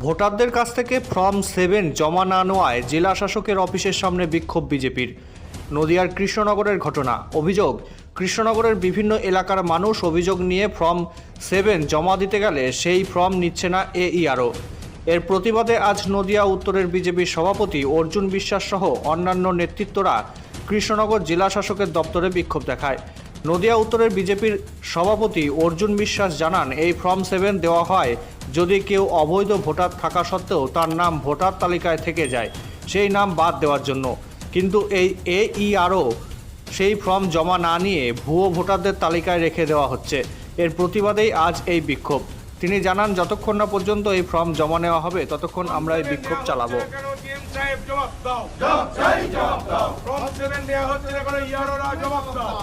ভোটারদের কাছ থেকে ফর্ম সেভেন জমা না নেওয়ায় জেলা শাসকের অফিসের সামনে বিক্ষোভ বিজেপির। নদিয়ার কৃষ্ণনগরের ঘটনা। অভিযোগ, কৃষ্ণনগরের বিভিন্ন এলাকার মানুষ অভিযোগ নিয়ে ফর্ম সেভেন জমা দিতে গেলে সেই ফর্ম নিচ্ছে না এইআরও এর প্রতিবাদে আজ নদিয়া উত্তরের বিজেপির সভাপতি অর্জুন বিশ্বাস সহ অন্যান্য নেতৃত্বরা কৃষ্ণনগর জেলা শাসকের দপ্তরে বিক্ষোভ দেখায়। নদিয়া উত্তরের বিজেপির সভাপতি অর্জুন বিশ্বাস জানান, এই ফর্ম সেভেন দেওয়া হয় যদি কেউ অবৈধ ভোটার থাকা সত্ত্বেও তার নাম ভোটার তালিকায় থেকে যায়। সেই নাম বাদ দেওয়ার জন্য। কিন্তু এই এইআরও সেই ফর্ম জমা না নিয়ে ভুয়ো ভোটারদের তালিকায় রেখে দেওয়া হচ্ছে। এর প্রতিবাদেই আজ এই বিক্ষোভ। তিনি জানান, যতক্ষণ না পর্যন্ত এই ফর্ম জমা নেওয়া হবে, ততক্ষণ আমরা এই বিক্ষোভ চালাবো। জবাব দাও। জবাব জবাব দাও। ফর্ম সেভেন দেওয়া হচ্ছে না কেন ইয়ারোরা জবাব দাও।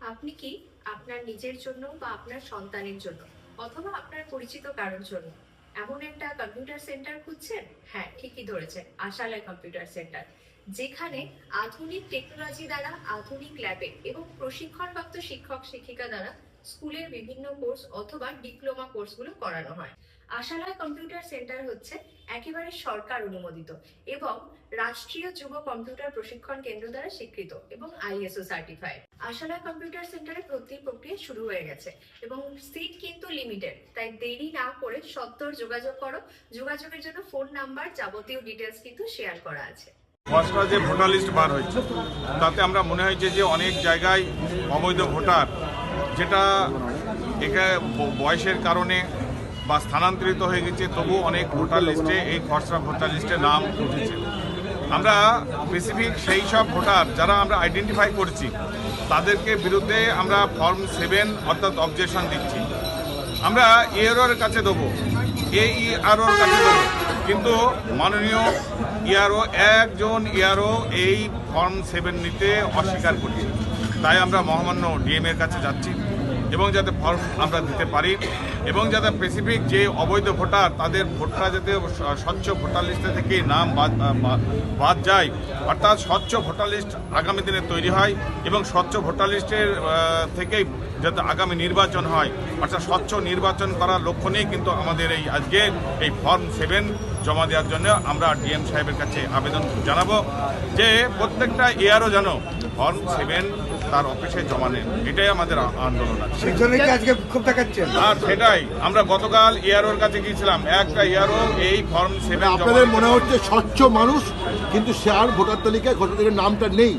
আপনি কি আপনার নিজের জন্য বা আপনার সন্তানের জন্য অথবা আপনার পরিচিত কারোর জন্য এমন একটা কম্পিউটার সেন্টার খুঁজছেন? হ্যাঁ ঠিকই ধরেছেন, আশালয় কম্পিউটার সেন্টার যেখানে আধুনিক টেকনোলজি দ্বারা, আধুনিক ল্যাবে এবং প্রশিক্ষণপ্রাপ্ত শিক্ষক শিক্ষিকা দ্বারা স্কুলের বিভিন্ন কোর্স অথবা ডিপ্লোমা কোর্সগুলো করানো হয়। আশালয় কম্পিউটার সেন্টার হচ্ছে একেবারে সরকার অনুমোদিত এবং রাষ্ট্রীয় যুব কম্পিউটার প্রশিক্ষণ কেন্দ্র দ্বারা স্বীকৃত এবং আইএসও সার্টিফাইড আশালয় কম্পিউটার সেন্টারে ভর্তি প্রক্রিয়া শুরু হয়ে গেছে এবং সিট কিন্তু লিমিটেড তাই দেরি না করে সত্তর যোগাযোগ করো। যোগাযোগের জন্য ফোন নাম্বার যাবতীয় ডিটেলস কিন্তু শেয়ার করা আছে। খসড়া যে ভোটার লিস্ট বার হয়েছে, তাতে আমরা মনে হয়েছে যে অনেক জায়গায় অবৈধ ভোটার, যেটা এখানে বয়সের কারণে বা স্থানান্তরিত হয়ে গেছে, তবু অনেক ভোটার লিস্টে এই খসড়া ভোটার লিস্টে নাম উঠেছে। আমরা স্পেসিফিক সেই সব ভোটার যারা আমরা আইডেন্টিফাই করছি, তাদেরকে বিরুদ্ধে আমরা ফর্ম সেভেন অর্থাৎ অবজেকশন দিচ্ছি। আমরা ইআরওর কাছে দেবো এ এইআরওর কাছে দেবো, কিন্তু মাননীয় ইআরও একজন ইআরও এই ফর্ম সেভেন নিতে অস্বীকার করছে। তাই আমরা মহামান্য ডিএম এর কাছে যাচ্ছি। এবং যাতে ফর্ম আমরা দিতে পারি এবং যাতে স্পেসিফিক যে অবৈধ ভোটার, তাদের ভোটটা যাতে স্বচ্ছ ভোটার লিস্টে থেকে নাম বাদ যায়, অর্থাৎ স্বচ্ছ ভোটার লিস্ট আগামী দিনে তৈরি হয় এবং স্বচ্ছ ভোটার লিস্টের থেকেই যাতে আগামী নির্বাচন হয়। অর্থাৎ স্বচ্ছ নির্বাচন করার লক্ষ্য নিয়ে কিন্তু আমাদের এই আজকে এই ফর্ম সেভেন জমা দেওয়ার জন্য আমরা ডিএম সাহেবের কাছে আবেদন জানাব যে প্রত্যেকটা এয়ারও যেন ফর্ম সেভেন তার অফিসে জমা নেন। এটাই আমাদের আন্দোলন আছে। সেই জন্য আজকে বিক্ষোভ দেখাচ্ছেন? আর সেটাই আমরা গতকাল এয়ারোর কাছে গিয়েছিলাম। একটা এয়ারও এই ফর্ম সেভেন আপনাদের মনে হচ্ছে স্বচ্ছ মানুষ কিন্তু সে আর ভোটার তালিকায় ভোটার তালিকার নামটা নেই।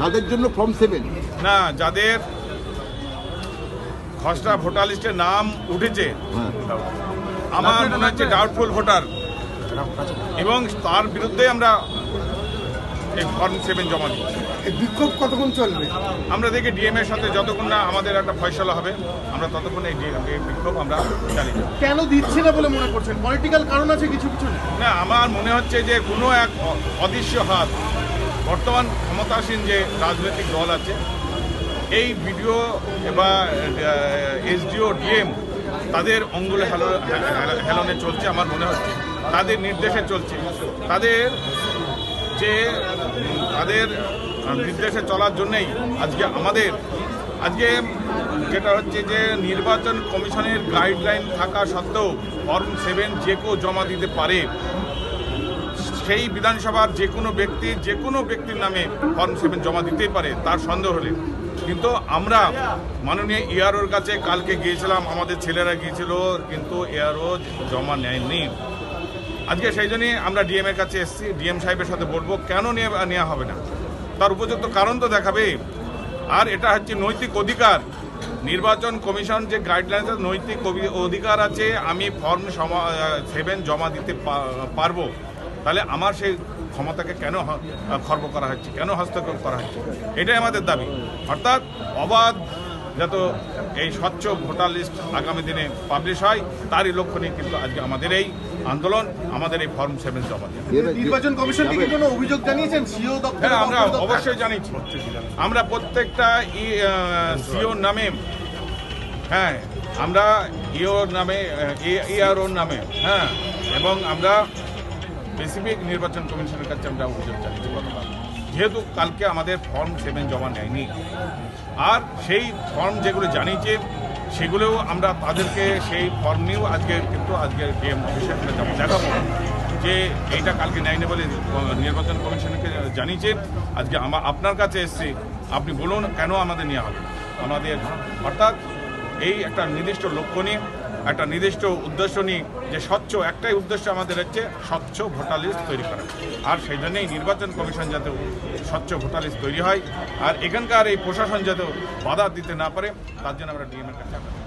তাদের জন্য ফর্ম সেভেন। না যাদের খসড়া ভোটার লিস্টে নাম উঠেছে আমার মনে হচ্ছে ডাউটফুল ভোটার এবং তার বিরুদ্ধে আমরা এই ফর্ম সেভেন জমা দিচ্ছি। বিক্ষোভ কতক্ষণ চলবে? আমরা দেখি ডিএম এর সাথে যতক্ষণ না আমাদের একটা ফয়সলা হবে আমরা ততক্ষণ এই বিক্ষোভ আমরা চালিয়ে যাব। কেন দিচ্ছে না বলে মনে করছেন? পলিটিক্যাল কারণ আছে কিছু কিছু না? আমার মনে হচ্ছে যে কোনো এক অদৃশ্য হাত বর্তমান ক্ষমতাসীন যে রাজনৈতিক দল আছে এই বিডিও বা এসডিও ডিএম তাদের অঙ্গুলে হেলো হেলো- হেলনে চলছে আমার মনে হচ্ছে। তাদের নির্দেশে চলছে। তাদের যে তাদের নির্দেশে চলার জন্যই আজকে আমাদের, আজকে যেটা হচ্ছে যে নির্বাচন কমিশনের গাইডলাইন থাকা সত্ত্বেও ফর্ম সেভেন যে কেউ জমা দিতে পারে, সেই বিধানসভার যে কোনো ব্যক্তি, যে কোনো ব্যক্তির নামে ফর্ম সেভেন জমা দিতেই পারে, তার সন্দেহ হলে। কিন্তু আমরা মাননীয় ইয়ারোর কাছে কালকে গিয়েছিলাম, আমাদের ছেলেরা গিয়েছিল, কিন্তু এআরও জমা নেয়নি। আজকে সেই জন্যই আমরা ডিএম এর কাছে এসেছি ডিএম সাহেবের সাথে বলব, কেন নেওয়া হবে না? তার উপযুক্ত কারণ তো দেখাবে। আর এটা হচ্ছে নৈতিক অধিকার। নির্বাচন কমিশন যে গাইডলাইন নৈতিক অধিকার আছে, আমি ফর্ম সেভেন জমা দিতে পারব। তাহলে আমার সেই ক্ষমতাকে কেন খর্ব করা হচ্ছে? কেন হস্তক্ষেপ করা হচ্ছে? এটাই আমাদের দাবি। অর্থাৎ অবাধ যত এই স্বচ্ছ ভোটার লিস্ট আগামী দিনে পাবলিশ হয় তারই লক্ষ্য নিয়ে কিন্তু আজকে আমাদের এই আন্দোলন আমাদের এই ফর্ম সেভেন জমা দেওয়া নির্বাচন কমিশন থেকে কোনো অভিযোগ জানিয়েছেন? সিও দপ্তর হ্যাঁ আমরা অবশ্যই জানিয়েছি। আমরা প্রত্যেকটা সিওর নামে হ্যাঁ আমরা ইওর নামে ইআরওর নামে হ্যাঁ এবং আমরা স্পেসিফিক নির্বাচন কমিশনের কাছে আমরা অভিযোগ জানিয়েছি গতকাল। যেহেতু কালকে আমাদের ফর্ম সেভেন জমা নেয়নি, আর সেই ফর্ম যেগুলো জানিয়েছে, সেগুলোও আমরা তাদেরকে সেই ফর্ম নিয়েও আজকে কিন্তু আজকে ডিএম অফিসে আমরা দেখাবো, যে এইটা কালকে নেয়নি বলে নির্বাচন কমিশনকে জানিয়েছে। আজকে আমা, আপনার কাছে এসছি, আপনি বলুন কেন আমাদের নেওয়া হবে আমাদের, অর্থাৎ এই একটা নির্দিষ্ট লক্ষ্য নিয়ে একটা নির্দিষ্ট উদ্দেশ্য নিয়ে যে স্বচ্ছ, একটাই উদ্দেশ্য আমাদের হচ্ছে স্বচ্ছ ভোটার লিস্ট তৈরি করা। আর সেই জন্যেই নির্বাচন কমিশন যাতে স্বচ্ছ ভোটার লিস্ট তৈরি হয়, আর এখানকার এই প্রশাসন যাতে বাধা দিতে না পারে, তার জন্য আমরা ডিএমের কাছে